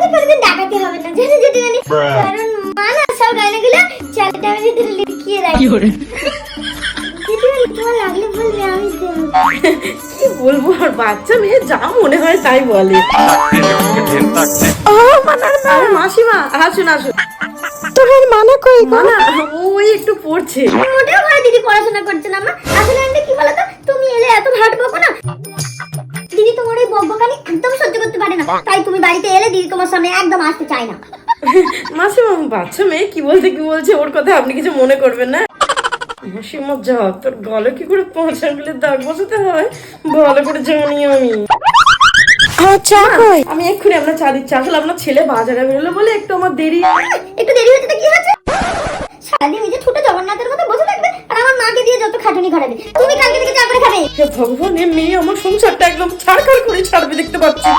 তোমাকে কোনোদিন ডাকাতে হবে না। জানো জেঠিমানি কারণ মা না সব গায়নাগুলো চালের ভিতরে লুকিয়ে রাখে। জেঠিমানি তোমার লাগলে বলবে আমি দেবো। কি বলব? আর বাচ্চা মেয়ে যা মনে হয় তাই বলে। ও মানার মাসিমা আসুন আসুন। তোর মানা কই? মানা? ওই একটু পড়ছে। মোটেও না তাই তুমি বাড়িতে এলে দিদি তোমার সামনে একদম আসতে চায় না। মাসিমা বাচ্চা মেয়ে কি বলতে কি বলছে ওর কথা আপনি কিছু মনে করবেন না। মাসিমা যা তোর গলে কি করে পৌঁছাগুলো দাগ বসাতে হয়? ভালো করে জানি আমি। কই? আমি এক্ষুনি আপনার চা দিচ্ছি। আসলে আপনার ছেলে বাজারে বেরোলো বলে একটু আমার দেরি। একটু দেরি হচ্ছে কি হচ্ছে? সারাদিন নিজে ছোট জগন্নাথের মতো বসে থাকবে আর আমার মাকে দিয়ে যত খাটুনি ঘটাবে তুমি কালকে থেকে চা করে খাবে। হে ভগবান এ মেয়ে আমার সংসারটা একদম ছাড়খাড় করে ছাড়বে দেখতে পাচ্ছি।